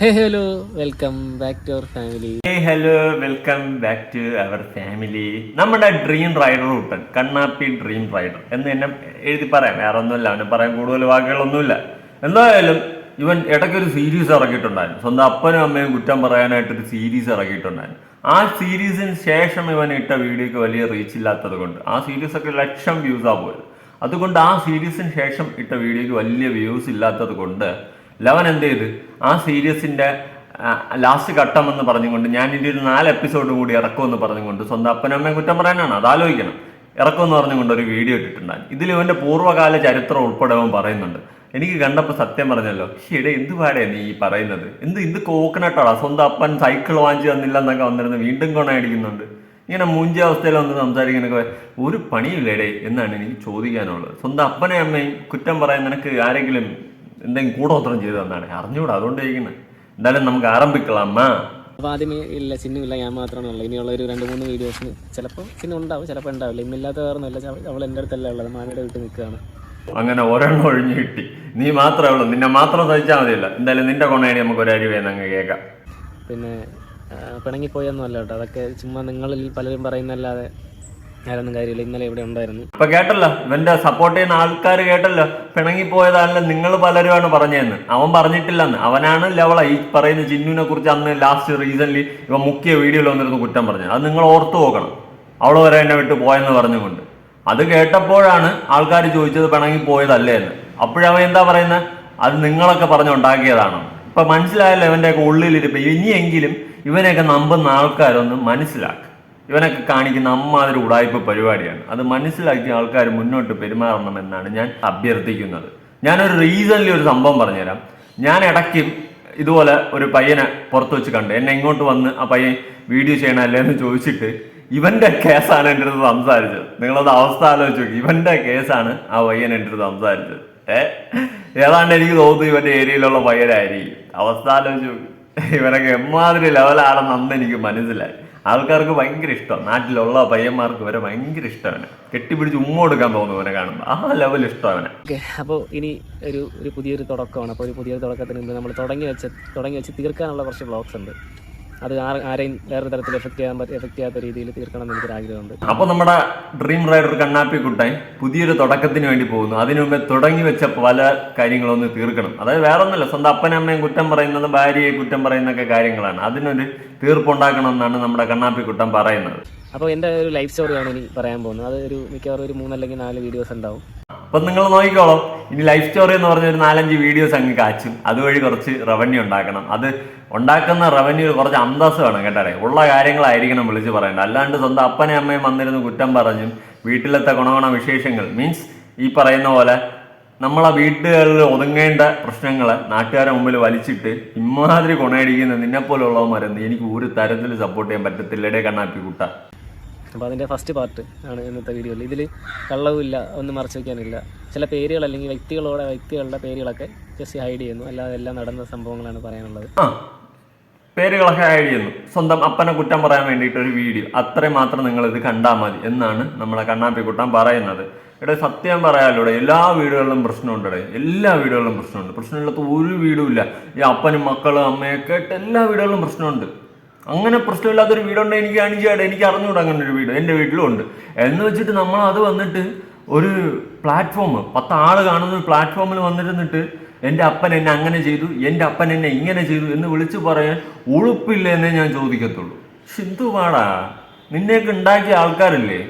Hey hello welcome back to our family hello welcome back to our family നമ്മുടെ dream rider റൂട്ടൻ കണ്ണാപ്പി dream rider എന്ന് തന്നെ എഴുതി പറയാം. വേറെ ഒന്നുമില്ല അവന് പറയാൻ കൂടുതൽ വാക്കുകളൊന്നുമില്ല. എന്തായാലും ഇവൻ ഇടയ്ക്കൊരു സീരീസ് ഇറക്കിയിട്ടുണ്ടായിരുന്നു. സ്വന്തം അപ്പനും അമ്മയും കുറ്റം പറയാനായിട്ടൊരു സീരീസ് ഇറക്കിയിട്ടുണ്ടായിരുന്നു. ആ സീരീസിന് ശേഷം ഇവൻ ഇട്ട വീഡിയോക്ക് വലിയ റീച്ച് ഇല്ലാത്തത് കൊണ്ട്. ആ സീരീസ് ഒക്കെ ലക്ഷം വ്യൂസാ പോയത്. അതുകൊണ്ട് ആ സീരീസിന് ശേഷം ഇട്ട വീഡിയോക്ക് വലിയ വ്യൂസ് ഇല്ലാത്തത് കൊണ്ട് ലവൻ എന്ത് ചെയ്ത്? ആ സീരീസിന്റെ ലാസ്റ്റ് ഘട്ടം എന്ന് പറഞ്ഞുകൊണ്ട് ഞാൻ ഇതിന്റെ ഒരു നാല് എപ്പിസോഡ് കൂടി ഇറക്കുമെന്ന് പറഞ്ഞുകൊണ്ട് സ്വന്തം അപ്പനമ്മയും കുറ്റം പറയാനാണ്? അത് ആലോചിക്കണം. ഇറക്കുമെന്ന് പറഞ്ഞുകൊണ്ട് ഒരു വീഡിയോ ഇട്ടിട്ടുണ്ടായിരുന്നു. ഇതിൽ ഇവന്റെ പൂർവകാല ചരിത്രം ഉൾപ്പെടെ അവൻ പറയുന്നുണ്ട്. എനിക്ക് കണ്ടപ്പോൾ സത്യം പറഞ്ഞല്ലോ ഇടെ എന്ത് പാടേ നീ ഈ പറയുന്നത്? എന്ത് ഇത് കോക്കനട്ടാടാ സ്വന്തം അപ്പൻ സൈക്കിൾ വാങ്ങിച്ചു തന്നില്ല എന്നൊക്കെ വന്നിരുന്ന് വീണ്ടും കൊണയടിക്കുന്നുണ്ട് ഇങ്ങനെ മൂഞ്ച അവസ്ഥയിൽ വന്ന് സംസാരിക്കുന്നൊക്കെ ഒരു പണിയില്ലേടേ എന്നാണ് എനിക്ക് ചോദിക്കാനുള്ളത്. സ്വന്തം അപ്പനെ അമ്മയും കുറ്റം പറയാൻ നിനക്ക് ആരെങ്കിലും എന്തെങ്കിലും കൂടോത്രം ചെയ്തു തന്നാണ്. അറിഞ്ഞൂടാ അതുകൊണ്ട് ചോദിക്കുന്നത് എന്തായാലും നമുക്ക് ആരംഭിക്കലാമ്മ അപ്പോൾ ആദ്യം ഇല്ല സിന്നുമില്ല ഞാൻ മാത്രമാണ് ഇനിയുള്ള ഒരു രണ്ട് മൂന്ന് വീഡിയോസ് ചിലപ്പോൾ സിന്നു ഉണ്ടാവും ചിലപ്പോൾ ഉണ്ടാവില്ല. ഇന്നില്ലാത്ത വേറൊന്നുമില്ല അവൾ എന്റെ അടുത്തല്ല ഉള്ളത് മാമയുടെ വീട്ടിൽ നിൽക്കുകയാണ്. അങ്ങനെ ഒരെണ്ണം ഒഴിഞ്ഞു കിട്ടി. നീ മാത്രമേ ഉള്ളൂ നിന്നെ മാത്രം സഹിച്ചാൽ മതിയല്ല. എന്തായാലും നിന്റെ കൊണ്ടായി നമുക്ക് ഒരു അരി വേണം അങ്ങ് കേൾക്കാം. പിന്നെ പിണങ്ങിപ്പോയൊന്നും അല്ല കേട്ടോ. അതൊക്കെ ചുമ്മാ നിങ്ങളിൽ പലരും പറയുന്നല്ലാതെ ഞാനൊന്നും കാര്യമില്ല. ഇന്നലെ ഇവിടെ ഉണ്ടായിരുന്നു. ഇപ്പൊ കേട്ടല്ലോ ഇവന്റെ സപ്പോർട്ട് ചെയ്യുന്ന ആൾക്കാർ കേട്ടല്ലോ. പിണങ്ങി പിണങ്ങിപ്പോയതാണല്ലോ നിങ്ങൾ പലരുമാണ് പറഞ്ഞതെന്ന്. അവൻ പറഞ്ഞിട്ടില്ലെന്ന്. അവനാണ് ലെവള ഈ പറയുന്ന ചിന്നുവിനെ കുറിച്ച് അന്ന് ലാസ്റ്റ് റീസൻലി ഇവ മുഖ്യ വീഡിയോയിൽ വന്നിരുന്നു കുറ്റം പറഞ്ഞത്. അത് നിങ്ങൾ ഓർത്തു നോക്കണം. അവൾ വരെ എന്നെ വിട്ട് പോയെന്ന് പറഞ്ഞുകൊണ്ട്. അത് കേട്ടപ്പോഴാണ് ആൾക്കാർ ചോദിച്ചത് പിണങ്ങി പോയതല്ലേ എന്ന്. അപ്പോഴവൻ എന്താ പറയുന്നത് അത് നിങ്ങളൊക്കെ പറഞ്ഞുണ്ടാക്കിയതാണ് ഇപ്പൊ മനസ്സിലായല്ലോ ഇവന്റെയൊക്കെ ഉള്ളിലിരിപ്പ്. ഇനിയെങ്കിലും ഇവനെയൊക്കെ നമ്പുന്ന ആൾക്കാരൊന്ന് മനസ്സിലാക്കുക ഇവനൊക്കെ കാണിക്കുന്ന അമ്മാതിരി ഉടായ്പ പരിപാടിയാണ്. അത് മനസ്സിലാക്കി ആൾക്കാർ മുന്നോട്ട് പെരുമാറണമെന്നാണ് ഞാൻ അഭ്യർത്ഥിക്കുന്നത്. ഞാനൊരു റീസൺലി ഒരു സംഭവം പറഞ്ഞുതരാം. ഞാൻ ഇടയ്ക്ക് ഇതുപോലെ ഒരു പയ്യനെ പുറത്ത് വെച്ച് കണ്ടു എന്നെ ഇങ്ങോട്ട് വന്ന് ആ പയ്യൻ വീഡിയോ ചെയ്യണമല്ലേ എന്ന് ചോദിച്ചിട്ട് ഇവന്റെ കേസാണ് എന്റെ അടുത്ത് സംസാരിച്ചത്. നിങ്ങളത് അവസ്ഥ ആലോചിച്ച് നോക്കി. ഇവന്റെ കേസാണ് ആ പയ്യൻ എന്റെ അടുത്ത് സംസാരിച്ചത്. ഏ? ഏതാണ്ട് എനിക്ക് തോന്നുന്നു ഇവന്റെ ഏരിയയിലുള്ള പയ്യനായിരിക്കും. അവസ്ഥ ആലോചിച്ച് നോക്കി. ഇവനൊക്കെ എമ്മാതിരി ലെവലാണെന്ന് അന്ന് എനിക്ക് മനസ്സിലായി. ആൾക്കാർക്ക് ഭയങ്കര ഇഷ്ടം. നാട്ടിലുള്ള പയ്യന്മാർക്ക് വരെ ഭയങ്കര ഇഷ്ടമാണ് കെട്ടിപ്പിടിച്ച് ഉമ്മ കൊടുക്കാൻ തോന്നുന്നു അവനെ കാണുമ്പോൾ ആ ലെവൽ ഇഷ്ടമാണ് ഓക്കെ അപ്പോൾ ഇനി ഒരു ഒരു പുതിയൊരു തുടക്കമാണ്. അപ്പോൾ ഒരു പുതിയൊരു തുടക്കത്തിന് നമ്മൾ തുടങ്ങി വെച്ച് തുടങ്ങി വെച്ച് തീർക്കാനുള്ള കുറച്ച് ബ്ലോഗ്സ് ഉണ്ട്. അത് ആരെയും വേറെ തരത്തിൽ എഫക്ട് ചെയ്യാൻ എഫക്ട് ചെയ്യാത്ത രീതിയിൽ തീർക്കണം എന്ന് എനിക്കൊരു ആഗ്രഹമുണ്ട് അപ്പൊ നമ്മുടെ ഡ്രീം റൈഡർ കണ്ണാപ്പി കുട്ടൻ പുതിയൊരു തുടക്കത്തിന് വേണ്ടി പോകുന്നു. അതിനു മുമ്പേ തുടങ്ങി വെച്ച പല കാര്യങ്ങളൊന്ന് തീർക്കണം. അതായത് വേറെ ഒന്നുമില്ല സ്വന്തം അപ്പനമ്മയും കുറ്റം പറയുന്നത് ഭാര്യയെ കുറ്റം പറയുന്നൊക്കെ കാര്യങ്ങളാണ്. അതിനൊരു തീർപ്പുണ്ടാക്കണം എന്നാണ് നമ്മുടെ കണ്ണാപ്പി കുട്ടൻ പറയുന്നത്. അപ്പോൾ എന്റെ ഒരു ലൈഫ് സ്റ്റോറിയാണ് ഇനി പറയാൻ പോകുന്നത്. അത് ഒരു മിക്കവാറും ഒരു മൂന്നല്ലെങ്കിൽ നാല് വീഡിയോസ് ഉണ്ടാവും. അപ്പൊ നിങ്ങൾ നോക്കിക്കോളും. ഇനി ലൈഫ് സ്റ്റോറി എന്ന് പറഞ്ഞ ഒരു നാലഞ്ച് വീഡിയോസ് അങ്ങ് കാച്ചും. അതുവഴി കുറച്ച് റവന്യൂ ഉണ്ടാക്കണം. അത് ഉണ്ടാക്കുന്ന റവന്യൂ കുറച്ച് അന്തസ് വേണം കേട്ടാടെ ഉള്ള കാര്യങ്ങളായിരിക്കണം വിളിച്ച് പറയേണ്ടത് അല്ലാണ്ട് സ്വന്തം അപ്പനെ അമ്മയും വന്നിരുന്ന് കുറ്റം പറഞ്ഞും വീട്ടിലത്തെ ഗുണഗുണ വിശേഷങ്ങൾ. മീൻസ് ഈ പറയുന്ന പോലെ നമ്മളെ വീട്ടുകളിൽ ഒതുങ്ങേണ്ട പ്രശ്നങ്ങൾ നാട്ടുകാരെ മുമ്പിൽ വലിച്ചിട്ട് ഇമ്മാതിരി കൊണയടിക്കുന്ന നിന്നെപ്പോലുള്ളവന്മാരെന്ന് എനിക്ക് ഒരു തരത്തിൽ സപ്പോർട്ട് ചെയ്യാൻ പറ്റത്തില്ലടേ കണ്ണാപ്പി കുട്ട. അപ്പോൾ അതിന്റെ ഫസ്റ്റ് പാർട്ട് ആണ് ഇന്നത്തെ വീഡിയോയിൽ ഇതിൽ കള്ളവുമില്ല ഒന്നും മറച്ചു വയ്ക്കാനില്ല ചില പേരുകൾ അല്ലെങ്കിൽ വ്യക്തികളോടെ വ്യക്തികളുടെ പേരുകളൊക്കെ ജസ്റ്റ് ഹൈഡ് ചെയ്യുന്നു. അല്ലാതെ എല്ലാം നടന്ന സംഭവങ്ങളാണ് പറയാനുള്ളത്. പേരുകളൊക്കെ ഹൈഡ് ചെയ്യുന്നു. സ്വന്തം അപ്പനെ കുറ്റം പറയാൻ വേണ്ടിയിട്ട് ഒരു വീഡിയോ അത്രയും മാത്രം നിങ്ങൾ ഇത് കണ്ടാൽ മതി എന്നാണ് നമ്മളെ കണ്ണാപ്പി കുട്ടൻ പറയുന്നത്. ഇവിടെ സത്യം പറയാലൂടെ എല്ലാ വീടുകളിലും പ്രശ്നമുണ്ട് എല്ലാ വീടുകളിലും പ്രശ്നമുണ്ട്. പ്രശ്നമില്ലാത്ത ഒരു വീടും ഇല്ല. ഈ അപ്പനും മക്കളും അമ്മയൊക്കെ ആയിട്ട് എല്ലാ വീടുകളിലും പ്രശ്നമുണ്ട്. അങ്ങനെ പ്രശ്നമില്ലാത്തൊരു വീടുണ്ടെങ്കിൽ എനിക്ക് കാണിച്ചാടെ എനിക്ക് അറിഞ്ഞുകൂടാ അങ്ങനെ ഒരു വീട്. എന്റെ വീട്ടിലും ഉണ്ട്. എന്ന് വെച്ചിട്ട് നമ്മൾ അത് വന്നിട്ട് ഒരു പ്ലാറ്റ്ഫോം പത്ത് ആൾ കാണുന്ന ഒരു പ്ലാറ്റ്ഫോമിൽ വന്നിരുന്നിട്ട് എന്റെ അപ്പൻ എന്നെ അങ്ങനെ ചെയ്തു എന്റെ അപ്പൻ എന്നെ ഇങ്ങനെ ചെയ്തു എന്ന് വിളിച്ചു പറയാൻ ഉളുപ്പില്ല എന്നേ ഞാൻ ചോദിക്കത്തുള്ളൂ. സിന്ധുവാടാ നിന്നെയൊക്കെ ഉണ്ടാക്കിയ ആൾക്കാരില്ലേ?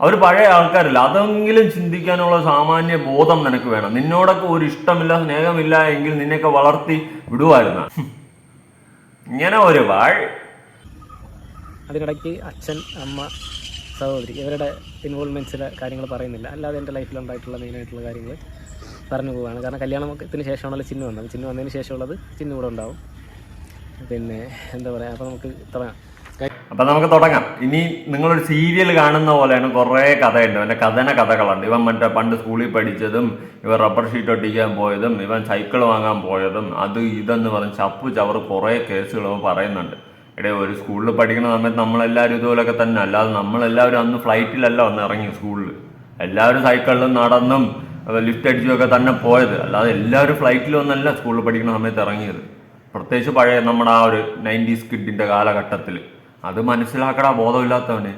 അവർ പഴയ ആൾക്കാരല്ല. അതെങ്കിലും ചിന്തിക്കാനുള്ള സാമാന്യ ബോധം നിനക്ക് വേണം. നിന്നോടൊക്കെ ഒരു ഇഷ്ടമില്ല സ്നേഹമില്ല എങ്കിൽ നിന്നെയൊക്കെ വളർത്തി വിടുവായിരുന്ന. ഇങ്ങനെ ഒരു വാൾ. അതിനിടയ്ക്ക് അച്ഛൻ അമ്മ സഹോദരി ഇവരുടെ ഇൻവോൾവ്മെന്റ്സിലെ കാര്യങ്ങൾ പറയുന്നില്ല. അല്ലാതെ എന്റെ ലൈഫിലുണ്ടായിട്ടുള്ള മെയിനായിട്ടുള്ള കാര്യങ്ങൾ പറഞ്ഞു പോവുകയാണ് കാരണം കല്യാണത്തിന് ശേഷമാണല്ലോ ചിന്നു വന്നത്. ചിന്നു വന്നതിന് ശേഷമുള്ളത് ചിന്നു കൂടെ ഉണ്ടാവും. പിന്നെ എന്താ പറയുക അപ്പോൾ നമുക്ക് തുടങ്ങാം അപ്പൊ നമുക്ക് തുടങ്ങാം. ഇനി നിങ്ങളൊരു സീരിയൽ കാണുന്ന പോലെയാണ് കുറേ കഥയുണ്ട്. അവന്റെ കഥന കഥകളുണ്ട്. ഇവൻ മറ്റേ പണ്ട് സ്കൂളിൽ പഠിച്ചതും ഇവൻ റബ്ബർ ഷീറ്റ് ഒട്ടിക്കാൻ പോയതും ഇവൻ സൈക്കിൾ വാങ്ങാൻ പോയതും അത് ഇതെന്ന് പറഞ്ഞ് ചപ്പു ചവർ കുറേ കേസുകൾ അവൻ പറയുന്നുണ്ട്. ഇടയിൽ ഒരു സ്കൂളിൽ പഠിക്കുന്ന സമയത്ത് നമ്മളെല്ലാവരും ഇതുപോലൊക്കെ തന്നെ. അല്ലാതെ നമ്മളെല്ലാവരും അന്ന് ഫ്ലൈറ്റിലല്ല വന്ന് ഇറങ്ങി സ്കൂളിൽ എല്ലാവരും സൈക്കിളിലും നടന്നും ലിഫ്റ്റ് അടിച്ചും ഒക്കെ തന്നെ പോയത്. അല്ലാതെ എല്ലാവരും ഫ്ലൈറ്റിൽ ഒന്നല്ല സ്കൂളിൽ പഠിക്കുന്ന സമയത്ത് ഇറങ്ങിയത്. പ്രത്യേകിച്ച് പഴയ നമ്മുടെ ആ ഒരു നയന്റീസ് കിഡിന്റെ കാലഘട്ടത്തിൽ അത് മനസ്സിലാക്കടാ ബോധമില്ലാത്തവന്.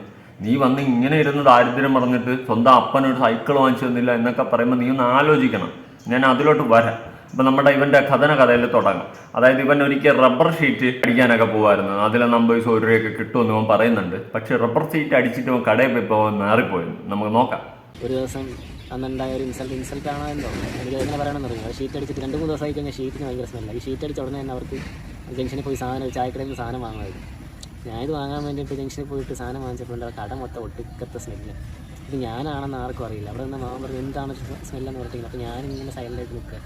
നീ വന്ന് ഇങ്ങനെ ഇരുന്ന് ദാരിദ്ര്യം പറഞ്ഞിട്ട് സ്വന്തം അപ്പനൊരു സൈക്കിൾ വാങ്ങിച്ചു തന്നില്ല എന്നൊക്കെ പറയുമ്പോൾ നീ ഒന്ന് ആലോചിക്കണം. ഞാൻ അതിലോട്ട് വരാം. ഇപ്പം നമ്മുടെ ഇവന്റെ കഥന കഥയിൽ തുടങ്ങാം. അതായത് ഇവൻ ഒരിക്കൽ റബ്ബർ ഷീറ്റ് അടിക്കാനൊക്കെ പോകുമായിരുന്നു അതിലെ നമ്പേഴ്സ് ഒരു രൂപയൊക്കെ കിട്ടുമെന്ന് അവൻ പറയുന്നുണ്ട്. പക്ഷേ റബ്ബർ ഷീറ്റ് അടിച്ചിട്ട് അവൻ കടയിൽ പോയി അവൻ മാറിപ്പോയിരുന്നു നമുക്ക് നോക്കാം. ഒരു ദിവസം അന്നുണ്ടായ ഒരു ഇൻസൾട്ട് ഇൻസൾട്ട് ആണോ എന്തോ? എനിക്ക് എങ്ങനെ പറയണമെന്ന് അറിയില്ല. ഷീറ്റ് അടിച്ചിട്ട് രണ്ട് മൂന്ന് ദിവസമായി കഴിഞ്ഞാൽ ഷീറ്റിന് ഭയങ്കര സ്മെല്ല ഈ ഷീറ്റ് അടിച്ച ഉടനെ തന്നെ അവർക്ക് ജംഗ്ഷനിൽ പോയി സാധനം ചായക്കടയിൽ നിന്ന് സാധനം വാങ്ങുമായിരുന്നു. ഞാനിത് വാങ്ങാൻ വേണ്ടിയിട്ട് ജംഗ്ഷനിൽ പോയിട്ട് സാധനം വാങ്ങിച്ചപ്പോൾ കട മൊത്തം ഒട്ടിക്കത്തെ സ്മെല്ല് ഇത് ഞാനാണെന്ന് ആർക്കും അറിയില്ല. അവിടെ നിന്ന് മാമൻ പറഞ്ഞു എന്താണ് സ്മെല്ലെന്ന് പറഞ്ഞിട്ട്? അപ്പോൾ ഞാനിങ്ങനെ സൈലന്റായിട്ട് നിൽക്കുക.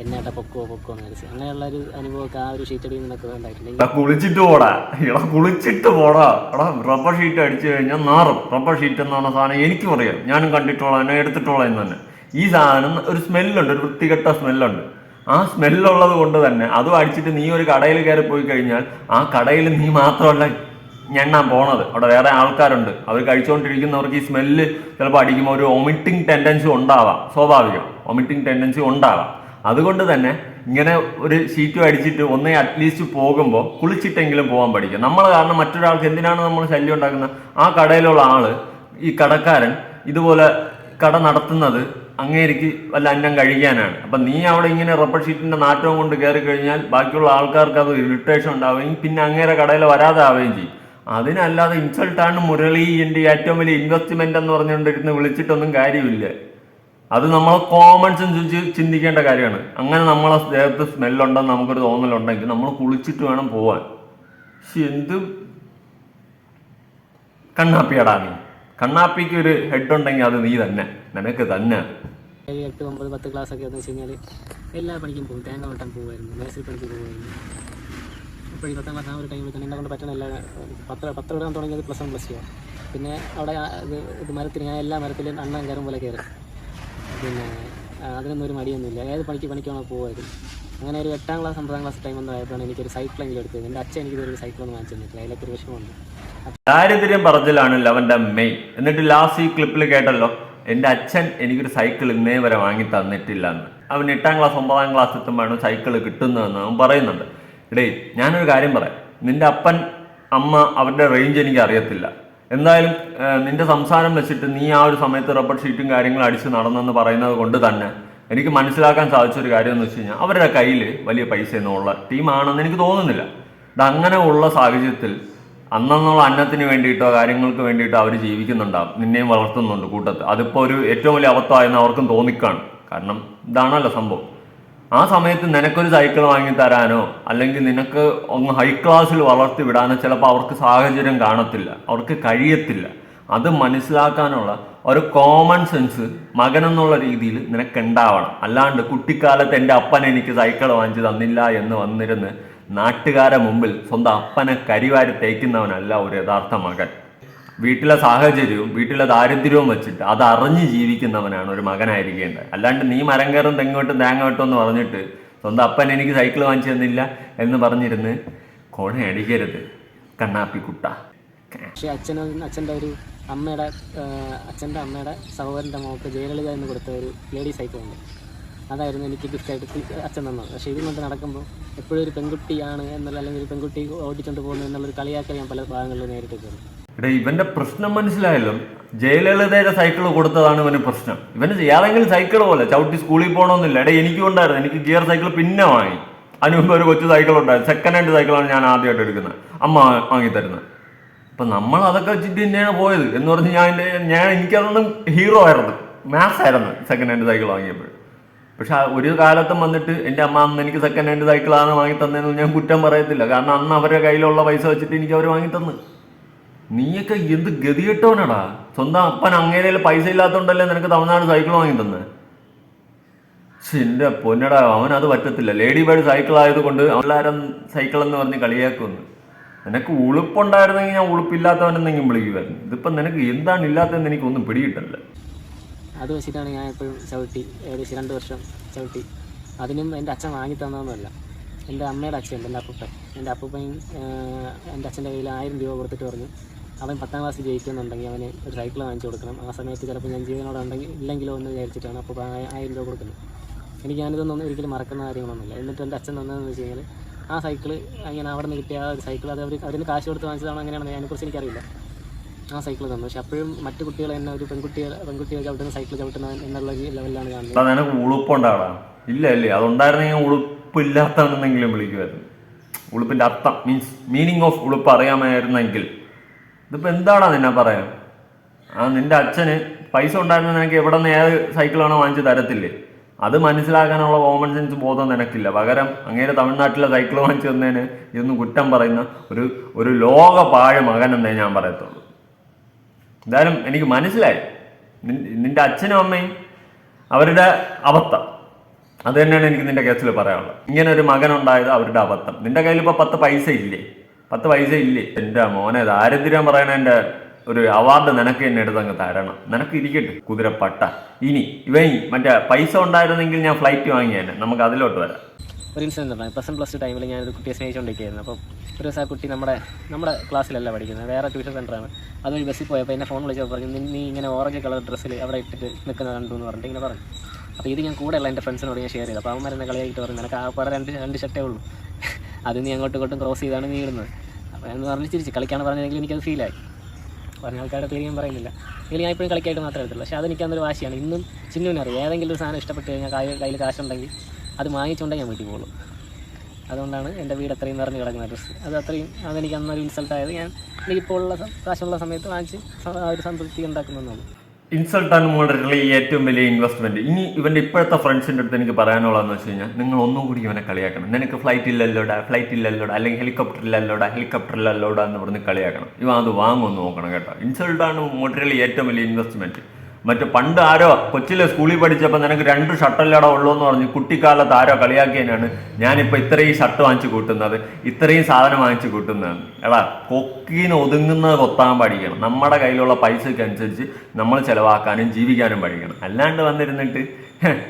എന്നാട്ടാ പൊക്കോ പൊക്കോ എന്ന് അങ്ങനെയുള്ള ഒരു അനുഭവമൊക്കെ ആ ഒരു ഷീറ്റ് അടിയിൽ നിന്നൊക്കെ ഉണ്ടായിട്ടുണ്ട് കുളിച്ചിട്ട് പോടാ. എടാ കുളിച്ചിട്ട് പോടാ. എടാ റബ്ബർ ഷീറ്റ് അടിച്ചു കഴിഞ്ഞാൽ നാറും. റബ്ബർ ഷീറ്റ് എന്ന് പറഞ്ഞ സാധനം എനിക്കും അറിയാം. ഞാനും കണ്ടിട്ടോളാം എന്നെ എടുത്തിട്ടോളാം എന്ന് തന്നെ. ഈ സാധനം ഒരു സ്മെല്ലുണ്ട് ഒരു വൃത്തികെട്ട സ്മെല്ലുണ്ട് ആ സ്മെല്ലുള്ളത് കൊണ്ട് തന്നെ അതും അടിച്ചിട്ട് നീ ഒരു കടയിൽ കയറി പോയി കഴിഞ്ഞാൽ ആ കടയിൽ നീ മാത്രമല്ല ഞെണ്ണാൻ പോണത്. അവിടെ വേറെ ആൾക്കാരുണ്ട്. അവർ കഴിച്ചുകൊണ്ടിരിക്കുന്നവർക്ക് ഈ സ്മെല്ല് ചിലപ്പോൾ അടിക്കുമ്പോൾ ഒരു ഒമിറ്റിംഗ് ടെൻഡൻസി ഉണ്ടാവാം. സ്വാഭാവികം. ഒമിറ്റിംഗ് ടെൻഡൻസി ഉണ്ടാവാം. അതുകൊണ്ട് തന്നെ ഇങ്ങനെ ഒരു ഷീറ്റ് അടിച്ചിട്ട് ഒന്നേ അറ്റ്ലീസ്റ്റ് പോകുമ്പോൾ കുളിച്ചിട്ടെങ്കിലും പോകാൻ പഠിക്കുക നമ്മൾ കാരണം മറ്റൊരാൾക്ക് എന്തിനാണ് നമ്മൾ ശല്യം ഉണ്ടാക്കുന്നത്? ആ കടയിലുള്ള ആൾ ഈ കടക്കാരൻ ഇതുപോലെ കട നടത്തുന്നത് അങ്ങേരിക്ക് വല്ല അന്നം കഴിക്കാനാണ്. അപ്പം നീ അവിടെ ഇങ്ങനെ റബ്ബർ ഷീറ്റിന്റെ നാറ്റവും കൊണ്ട് കയറി കഴിഞ്ഞാൽ ബാക്കിയുള്ള ആൾക്കാർക്ക് അത് ഇറിറ്റേഷൻ ഉണ്ടാവുകയും പിന്നെ അങ്ങേരെ കടയിൽ വരാതെ ആവുകയും ചെയ്യും. അതിനല്ലാതെ ഇൻസൾട്ടാണ് മുരളി എന്റെ ഏറ്റവും വലിയ ഇൻവെസ്റ്റ്മെന്റ് എന്ന് പറഞ്ഞുകൊണ്ടിരുന്ന് വിളിച്ചിട്ടൊന്നും കാര്യമില്ല. അത് നമ്മൾ കോമൺ സെൻസ് ചിന്തിക്കേണ്ട കാര്യമാണ്. അങ്ങനെ നമ്മളെ ദേഹത്ത് സ്മെല്ലുണ്ടെന്ന് നമുക്കൊരു തോന്നലുണ്ടെങ്കിൽ നമ്മൾ കുളിച്ചിട്ട് വേണം പോവാൻ. പക്ഷെ എന്ത് കണ്ണാപ്പിയടാ നീ? കണ്ണാപ്പിക്ക് ഒരു ഹെഡ് ഉണ്ടെങ്കിൽ അത് നീ തന്നെ. നിനക്ക് തന്നെ. ഏഴ് എട്ട് ഒമ്പത് പത്ത് ക്ലാസ് ഒക്കെ എന്ന് വെച്ച് കഴിഞ്ഞാൽ എല്ലാ പണിക്കും പോകും. തേങ്ങ വെട്ടാൻ പോകുമായിരുന്നു. മേസരി പണിക്ക് പോകുമായിരുന്നു. അപ്പോൾ ഈ ആ ഒരു ടൈമിൽ തന്നെ എന്നെ കൊണ്ട് പറ്റണില്ല പത്ര പത്ത് ഇടാൻ തുടങ്ങിയത് പ്ലസ് വൺ പ്ലസ് ടു പിന്നെ അവിടെ ഇത് ഇത് മരത്തിന് ഞാൻ എല്ലാ മരത്തിലും അണ്ണൻ കയറും പോലെ കയറും. പിന്നെ അതിനൊന്നും ഒരു മടിയൊന്നുമില്ല. ഏത് പണിക്ക് പണിക്കാണോ പോകുമായിരുന്നു. അങ്ങനെ ഒരു എട്ടാം ക്ലാസ് ഒമ്പതാം ക്ലാസ് ടൈം ഒന്നും ആയപ്പോഴാണ് എനിക്കൊരു സൈക്കിളെങ്കിലും എടുത്തത്. എന്റെ അച്ഛൻ എനിക്ക് ഒരു സൈക്കിളൊന്നും വാങ്ങിച്ചു തന്നിട്ടില്ല. അതിലൊക്കെ ഒരു വിഷമമുണ്ട്. ദാരിദ്ര്യം പറച്ചിലാണ് ലവന്റെ മെയ്. എന്നിട്ട് ലാസ്റ്റ് ഈ ക്ലിപ്പിൽ കേട്ടല്ലോ എന്റെ അച്ഛൻ എനിക്കൊരു സൈക്കിൾ ഇന്നേ വരെ വാങ്ങി തന്നിട്ടില്ല എന്ന് അവൻ എട്ടാം ക്ലാസ് ഒമ്പതാം ക്ലാസ് എത്തുമ്പോഴാണ് സൈക്കിൾ കിട്ടുന്നതെന്ന് അവൻ പറയുന്നുണ്ട്. ഇടേ ഞാനൊരു കാര്യം പറയാം. നിന്റെ അപ്പൻ അമ്മ അവരുടെ റേഞ്ച് എനിക്ക് അറിയത്തില്ല. എന്തായാലും നിന്റെ സംസാരം വെച്ചിട്ട് നീ ആ ഒരു സമയത്ത് റബ്ബർ ഷീറ്റും കാര്യങ്ങളും അടിച്ച് നടന്നെന്ന് പറയുന്നത് കൊണ്ട് തന്നെ എനിക്ക് മനസ്സിലാക്കാൻ സാധിച്ച ഒരു കാര്യം എന്ന് വെച്ച് കഴിഞ്ഞാൽ അവരുടെ കയ്യിൽ വലിയ പൈസയൊന്നും ഉള്ള ടീമാണെന്ന് എനിക്ക് തോന്നുന്നില്ല. ഇത് അങ്ങനെ ഉള്ള സാഹചര്യത്തിൽ അന്നുള്ള അന്നത്തിന് വേണ്ടിയിട്ടോ കാര്യങ്ങൾക്ക് വേണ്ടിയിട്ടോ അവർ ജീവിക്കുന്നുണ്ടാവും. നിന്നെയും വളർത്തുന്നുണ്ട് കൂട്ടത്ത്. അതിപ്പോൾ ഒരു ഏറ്റവും വലിയ അബദ്ധമായെന്ന് അവർക്കും തോന്നിക്കാണ്. കാരണം ഇതാണല്ലോ സംഭവം. ആ സമയത്ത് നിനക്കൊരു സൈക്കിൾ വാങ്ങി തരാനോ അല്ലെങ്കിൽ നിനക്ക് ഒന്ന് ഹൈ ക്ലാസ്സിൽ വളർത്തി വിടാനോ ചിലപ്പോൾ അവർക്ക് സാഹചര്യം കാണത്തില്ല. അവർക്ക് കഴിയത്തില്ല. അത് മനസ്സിലാക്കാനുള്ള ഒരു കോമൺ സെൻസ് മകൻ എന്നുള്ള രീതിയിൽ നിനക്ക് ഉണ്ടാവണം അല്ലാണ്ട് കുട്ടിക്കാലത്ത് എന്റെ അപ്പൻ എനിക്ക് സൈക്കിൾ വാങ്ങിച്ച് തന്നില്ല എന്ന് വന്നിരുന്ന് നാട്ടുകാരെ മുമ്പിൽ സ്വന്തം അപ്പനെ കരിവാരി തേക്കുന്നവനല്ല ഒരു യഥാർത്ഥ മകൻ. വീട്ടിലെ സാഹചര്യവും വീട്ടിലെ ദാരിദ്ര്യവും വെച്ചിട്ട് അത് അറിഞ്ഞ് ജീവിക്കുന്നവനാണ് ഒരു മകനായിരിക്കേണ്ടത്. അല്ലാണ്ട് നീ മരം കയറും തെങ്ങോട്ടും തേങ്ങ വെട്ടും എന്ന് പറഞ്ഞിട്ട് സ്വന്തം അപ്പൻ എനിക്ക് സൈക്കിൾ വാങ്ങിച്ചു തന്നില്ല എന്ന് പറഞ്ഞിരുന്ന് കൊണയടിക്കരുത് കണ്ണാപ്പിക്കുട്ട പക്ഷേ അച്ഛനും അച്ഛന്റെ ഒരു അമ്മയുടെ അച്ഛന്റെ അമ്മയുടെ സഹോദരന്റെ മോൾക്ക് ജയലളിത എന്ന് കൊടുത്ത ഒരു ലേഡി സൈക്കിളുണ്ട്. അതായിരുന്നു എനിക്ക് ഗിഫ്റ്റായിട്ട് അച്ഛൻ തന്നത്. പക്ഷേ ഇതും കൊണ്ട് നടക്കുമ്പോൾ എപ്പോഴും ഒരു പെൺകുട്ടിയാണ് എന്നുള്ള അല്ലെങ്കിൽ ഒരു പെൺകുട്ടി ഓടിച്ചുകൊണ്ട് പോകുന്നു എന്നുള്ളൊരു കളിയാക്കൽ ഞാൻ പല ഭാഗങ്ങളിലും നേരിട്ടിട്ടുണ്ട് എടാ ഇവന്റെ പ്രശ്നം മനസ്സിലായല്ലോ. ജയലളിതയുടെ സൈക്കിൾ കൊടുത്തതാണ് ഇവന് പ്രശ്നം. ഇവന് ഏതെങ്കിലും സൈക്കിൾ പോലെ. ചവിട്ടി സ്കൂളിൽ പോകണമെന്നില്ല എടാ എനിക്കും ഉണ്ടായിരുന്നു. എനിക്ക് ഗിയർ സൈക്കിൾ പിന്നെ വാങ്ങി. അതിന് മുമ്പ് ഒരു കൊച്ചു സൈക്കിൾ ഉണ്ടായിരുന്നു. സെക്കൻഡ് ഹാൻഡ് സൈക്കിളാണ് ഞാൻ ആദ്യമായിട്ട് എടുക്കുന്നത്. അമ്മ വാങ്ങി തരുന്നത്. അപ്പൊ നമ്മൾ അതൊക്കെ വെച്ചിട്ട് തന്നെയാണ് പോയത് എന്ന് പറഞ്ഞ് ഞാൻ ഞാൻ എനിക്കതൊന്നും ഹീറോ ആയിരുന്നു. മാത്സ് ആയിരുന്നു സെക്കൻഡ് ഹാൻഡ് സൈക്കിൾ വാങ്ങിയപ്പോൾ പക്ഷെ ഒരു കാലത്തും വന്നിട്ട് എന്റെ അമ്മ അന്ന് എനിക്ക് സെക്കൻഡ് ഹാൻഡ് സൈക്കിളാണ് വാങ്ങി തന്നതെന്ന് ഞാൻ കുറ്റം പറയത്തില്ല. കാരണം അന്ന് അവരുടെ കയ്യിലുള്ള പൈസ വെച്ചിട്ട് എനിക്ക് അവർ വാങ്ങി തന്നു. നീയൊക്കെ എന്ത് ഗതികെട്ടവനാടാ? സ്വന്തം അപ്പൻ അങ്ങനെ പൈസ ഇല്ലാത്തതുകൊണ്ടല്ലേ നിനക്ക് തമിഴ്നാട് സൈക്കിൾ വാങ്ങി തന്നെ? എന്റെ പൊന്നടാ അവൻ അത് പറ്റത്തില്ല. ലേഡി ബേർഡ് സൈക്കിൾ ആയതുകൊണ്ട് എല്ലാവരും സൈക്കിൾ എന്ന് പറഞ്ഞ് കളിയാക്കുന്നു. നിനക്ക് ഉളുപ്പുണ്ടായിരുന്നെങ്കിൽ ഞാൻ ഉളുപ്പില്ലാത്തവനെന്നെങ്കിലും വിളിക്കുമായിരുന്നു ഇതിപ്പം നിനക്ക് എന്താണ് ഇല്ലാത്തതെന്ന് എനിക്കൊന്നും പിടികിട്ടല്ല. അത് വെച്ചിട്ടാണ് ഞാൻ എപ്പോഴും ചവിട്ടി ഏകദേശം രണ്ട് വർഷം ചവിട്ടി. അതിനും എന്റെ അച്ഛൻ വാങ്ങി തന്നതൊന്നുമല്ല. എന്റെ അമ്മയുടെ അച്ഛൻ എന്റെ അപ്പൂപ്പൻ. എന്റെ അപ്പൂപ്പൻ എന്റെ അച്ഛന്റെ കയ്യിൽ ആയിരം രൂപ കൊടുത്തിട്ട് പറഞ്ഞു അവൻ പത്താം ക്ലാസ് ജയിക്കുന്നുണ്ടെങ്കിൽ അവന് ഒരു സൈക്കിൾ വാങ്ങിച്ചു കൊടുക്കണം. ആ സമയത്ത് ചിലപ്പോൾ ഞാൻ ജീവനോടെ ഉണ്ടെങ്കിൽ ഇല്ലെങ്കിലോ എന്ന് വിചാരിച്ചിട്ടാണ് അപ്പോൾ ആയിരം രൂപ കൊടുക്കുന്നത്. എനിക്ക് ഞാനിതൊന്നും ഒരിക്കലും മറക്കുന്ന കാര്യങ്ങളൊന്നുമില്ല. എന്നിട്ട് എന്റെ അച്ഛൻ തന്നതെന്ന് വെച്ച് കഴിഞ്ഞാൽ ആ സൈക്കിൾ ഇങ്ങനെ അവിടെ നിന്ന് കിട്ടിയ ആ ഒരു സൈക്കിൾ അത് അവർ അതിന് കാശ് കൊടുത്ത് വാങ്ങിച്ചതാണോ അങ്ങനെയാണെന്ന് അതിനെക്കുറിച്ച് എനിക്കറിയില്ല. ആ സൈക്കിൾ തന്നു പക്ഷെ അപ്പോഴും മറ്റു കുട്ടികൾ എന്നെ ഒരു പെൺകുട്ടികൾ പെൺകുട്ടികൾ ചവിട്ടുന്ന സൈക്കിൾ ചവിട്ടുന്ന എന്നുള്ള ലെവലിലാണ് കാണുന്നത്. ഇല്ല അല്ലേ അതുണ്ടായിരുന്നെങ്കിൽ ഉളുപ്പില്ലാത്തതാണെന്നെങ്കിലും വിളിക്കുമായിരുന്നു. ഉളുപ്പിന്റെ അർത്ഥം മീൻസ് മീനിങ് ഓഫ് ഉളുപ്പ് അറിയാമായിരുന്നെങ്കിൽ. ഇതിപ്പോ എന്താടാ നിന്നെ പറയാൻ? ആ നിന്റെ അച്ഛന് പൈസ ഉണ്ടായിരുന്ന നിനക്ക് എവിടെ നിന്ന് ഏത് സൈക്കിളാണോ വാങ്ങിച്ച് തരത്തില്ലേ? അത് മനസ്സിലാക്കാനുള്ള കോമൺ സെൻസ് ബോധം നിനക്കില്ല. പകരം അങ്ങനെ തമിഴ്നാട്ടിലെ സൈക്കിൾ വാങ്ങിച്ചു തന്നതിന് ഇതൊന്നും കുറ്റം പറയുന്ന ഒരു ഒരു ലോക പാഴ് മകൻ എന്നേ ഞാൻ പറയത്തുള്ളൂ. എന്തായാലും എനിക്ക് മനസ്സിലായി. നിന്റെ അച്ഛനും അമ്മയും അവരുടെ അബദ്ധം അത് തന്നെയാണ് എനിക്ക് നിന്റെ കേസിൽ പറയാനുള്ളത്. ഇങ്ങനെ ഒരു മകൻ ഉണ്ടായത് അവരുടെ അബദ്ധം. നിന്റെ കയ്യിൽ ഇപ്പൊ പത്ത് പൈസ ഇല്ലേ? പത്ത് പൈസ ഇല്ലേ? എന്റെ മോനെ ദാരിദ്ര്യം പറയണെന്റെ ഒരു അവാർഡ് നിനക്ക് തന്നെ എടുത്തങ്ങ് തരണം. നിനക്ക് ഇരിക്കട്ടെ കുതിരപ്പട്ട. ഇനി ഇവ മറ്റേ പൈസ ഉണ്ടായിരുന്നെങ്കിൽ ഞാൻ ഫ്ലൈറ്റ് വാങ്ങിയേനെ. നമുക്ക് അതിലോട്ട് വരാം. ഒരു ഇൻസിഡന്റ് ഉണ്ടായി. പ്ലസ് വൺ പ്ലസ് ടു ടൈമിൽ ഞാനൊരു കുട്ടിയെ സ്നേഹിച്ചുകൊണ്ടിരിക്കുകയായിരുന്നു അപ്പോൾ ഒരു ദിവസം ആ കുട്ടി നമ്മുടെ നമ്മുടെ ക്ലാസ്സിലല്ല പഠിക്കുന്നത്. വേറെ ട്യൂഷൻ സെന്ററാണ് അതൊരു ബസ്സിൽ പോയപ്പോൾ എന്നെ ഫോൺ വിളിച്ചപ്പോൾ പറഞ്ഞു "നീ- ഇങ്ങനെ ഓറഞ്ച് കളർ ഡ്രസ്സിൽ അവിടെ ഇട്ടിട്ട് നിൽക്കുന്ന കണ്ടു എന്ന് പറഞ്ഞിട്ട് ഇങ്ങനെ പറഞ്ഞു. അപ്പോൾ ഇത് ഞാൻ കൂടെയുള്ള എന്റെ ഫ്രണ്ട്സിനോട് ഞാൻ ഷെയർ ചെയ്തു. അപ്പോൾ അവന്മാർ എന്നെ കളിയായിട്ട് പറഞ്ഞു നിനക്ക് ആ പടം രണ്ട് രണ്ട് ഷർട്ടേ ഉള്ളൂ. അത് നീ അങ്ങോട്ടും ഇങ്ങോട്ടും ക്രോസ് ചെയ്താണ് നീ ഇടുന്നത്. അപ്പോൾ എന്ന് പറഞ്ഞ് ചിരിച്ച് കളിക്കാൻ പറഞ്ഞതെങ്കിൽ എനിക്കത് ഫീലായി പറഞ്ഞ ആൾക്കാരുടെ പേര് ഞാൻ പറയുന്നില്ല. ഇതിൽ ഞാൻ ഇപ്പോഴും കളിക്കായിട്ട് മാത്രമേ എടുത്തുള്ളൂ. പക്ഷേ അതെനിക്ക് അന്നൊരു വാശിയാണ്. ഇന്നും ചിന്നുവിനറിയാം ഏതെങ്കിലും ഒരു സാധനം ഇഷ്ടപ്പെട്ട് കഴിഞ്ഞാൽ കയ്യിൽ കയ്യിൽ കാശുണ്ടെങ്കിൽ അത് വാങ്ങിച്ചുകൊണ്ടേ ഞാൻ വീട്ടിൽ പോകുള്ളൂ. അതുകൊണ്ടാണ് എന്റെ വീട് അത്രയും നിറഞ്ഞു കിടക്കുന്ന ഡ്രസ്സ് അത് അത്രയും അതെനിക്ക് അന്നൊരു ഇൻസൾട്ട് ആയത്. ഞാൻ എനിക്കിപ്പോൾ ഉള്ള കാശുള്ള സമയത്ത് വാങ്ങിച്ച് ആ ഒരു സംതൃപ്തി ഉണ്ടാക്കുന്നുള്ളൂ ഇൻസൾട്ടാണ് മോഡറേറ്റർലി ഏറ്റവും വലിയ ഇൻവെസ്റ്റ്മെന്റ് ഇനി ഇവന്റെ ഇപ്പോഴത്തെ ഫ്രണ്ട്സിന്റെ അടുത്ത് എനിക്ക് പറയാനുള്ളതെന്ന് വെച്ച് കഴിഞ്ഞാൽ നിങ്ങൾ ഒന്നും കൂടി ഇവനെ കളിയാക്കണം. നിനക്ക് ഫ്ലൈറ്റ് ഇല്ലല്ലോടാ ഫ്ലൈറ്റ് ഇല്ലല്ലോടാ അല്ലെങ്കിൽ ഹെലികോപ്റ്റർ ഇല്ലല്ലോടാ ഹെലികോപ്റ്റർ ഇല്ലല്ലോടാ എന്ന് പറഞ്ഞ് കളിയാക്കണം. ഇവ അത് വാങ്ങുമെന്ന് നോക്കണം കേട്ടോ. ഇൻസൾട്ടാണ് മോഡറേറ്റർലി ഏറ്റവും വലിയ ഇൻവെസ്റ്റ്മെന്റ് മറ്റു പണ്ട് ആരോ കൊച്ചിലെ സ്കൂളിൽ പഠിച്ചപ്പോൾ നിനക്ക് രണ്ട് ഷർട്ടല്ലട ഉള്ളൂ എന്ന് പറഞ്ഞ് കുട്ടിക്കാലത്ത് ആരോ കളിയാക്കിയതിനാണ് ഞാനിപ്പോൾ ഇത്രയും ഷർട്ട് വാങ്ങിച്ചു കൂട്ടുന്നത് ഇത്രയും സാധനം വാങ്ങിച്ചു കൂട്ടുന്നത്. എടാ കൊക്കിന് ഒതുങ്ങുന്നത് കൊത്താൻ പഠിക്കണം. നമ്മുടെ കയ്യിലുള്ള പൈസയ്ക്ക് അനുസരിച്ച് നമ്മൾ ചിലവാക്കാനും ജീവിക്കാനും പഠിക്കണം. അല്ലാണ്ട് വന്നിരുന്നിട്ട്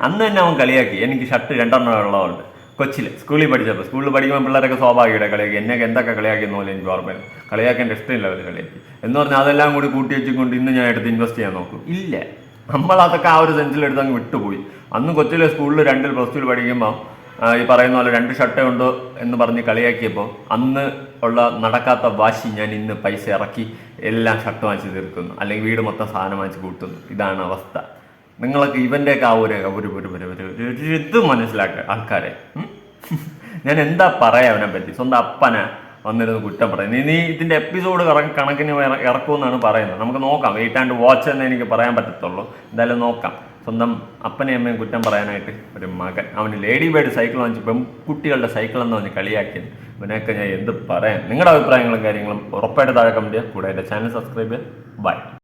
അന്ന് തന്നെ അവൻ കളിയാക്കി. എനിക്ക് ഷർട്ട് രണ്ടെണ്ണം ഉള്ളതുകൊണ്ട്. കൊച്ചിയിൽ സ്കൂളിൽ പഠിച്ചപ്പോൾ സ്കൂളിൽ പഠിക്കുമ്പോൾ പിള്ളേരൊക്കെ സ്വാഭാവികമായിട്ട് കളിയാക്കി. എന്നെയൊക്കെ എന്തൊക്കെ കളിയാക്കിയെന്ന് പോലെ എനിക്ക് ഓർമ്മയില്ല. കളിയാക്കേണ്ട ഇഷ്ടമില്ല അവർ കളിയാക്കി. എന്ന് പറഞ്ഞാൽ അതെല്ലാം കൂടി കൂട്ടി വെച്ചുകൊണ്ട് ഇന്ന് ഞാൻ എടുത്ത് ഇൻവെസ്റ്റ് ചെയ്യാൻ നോക്കും. ഇല്ല. നമ്മൾ അതൊക്കെ ആ ഒരു സെൻസിൽ എടുത്ത് അങ്ങ് വിട്ടുപോയി. അന്ന് കൊച്ചിയിലെ സ്കൂളിൽ രണ്ടിൽ പ്ലസ് ടുവിൽ പഠിക്കുമ്പോൾ ഈ പറയുന്ന പോലെ രണ്ട് ഷർട്ടേ ഉണ്ടോ എന്ന് പറഞ്ഞ് കളിയാക്കിയപ്പോൾ അന്ന് ഉള്ള നടക്കാത്ത വാശി ഞാൻ ഇന്ന് പൈസ ഇറക്കി എല്ലാം ഷർട്ട് വാങ്ങിച്ച് തീർക്കുന്നു. അല്ലെങ്കിൽ വീട് മൊത്തം സാധനം വാങ്ങിച്ച് കൂട്ടുന്നു. ഇതാണ് അവസ്ഥ. നിങ്ങളൊക്കെ ഇവന്റെയൊക്കെ ആ ഒരു ഒരു ഒരു ഒരു ഒരു ഇത് മനസ്സിലാക്കുക ആൾക്കാരെ. ഞാൻ എന്താ പറയാ അവനെ പറ്റി? സ്വന്തം അപ്പനെ വന്നിരുന്ന് കുറ്റം പറയുന്നത് ഇനി ഇതിന്റെ എപ്പിസോഡ് കണക്കിന് ഇറ- ഇറക്കുമെന്നാണ് പറയുന്നത്. നമുക്ക് നോക്കാം. വെയിറ്റ് ആൻഡ് വാച്ച് എന്നേ എനിക്ക് പറയാൻ പറ്റത്തുള്ളൂ. എന്തായാലും നോക്കാം. സ്വന്തം അപ്പനെയും അമ്മയും കുറ്റം പറയാനായിട്ട് ഒരു മകൻ. അവന് ലേഡി ബേർഡ് സൈക്കിൾ വാങ്ങിച്ച് പെൺകുട്ടികളുടെ സൈക്കിൾ എന്ന് പറഞ്ഞ് കളിയാക്കിയത്. ഇവനൊക്കെ ഞാൻ എന്ത് പറയാൻ? നിങ്ങളുടെ അഭിപ്രായങ്ങളും കാര്യങ്ങളും ഉറപ്പായിട്ട് താഴെ കമന്റ് ചെയ്യുക. കൂടെ എന്റെ ചാനൽ സബ്സ്ക്രൈബ് ചെയ്യുക. ബൈ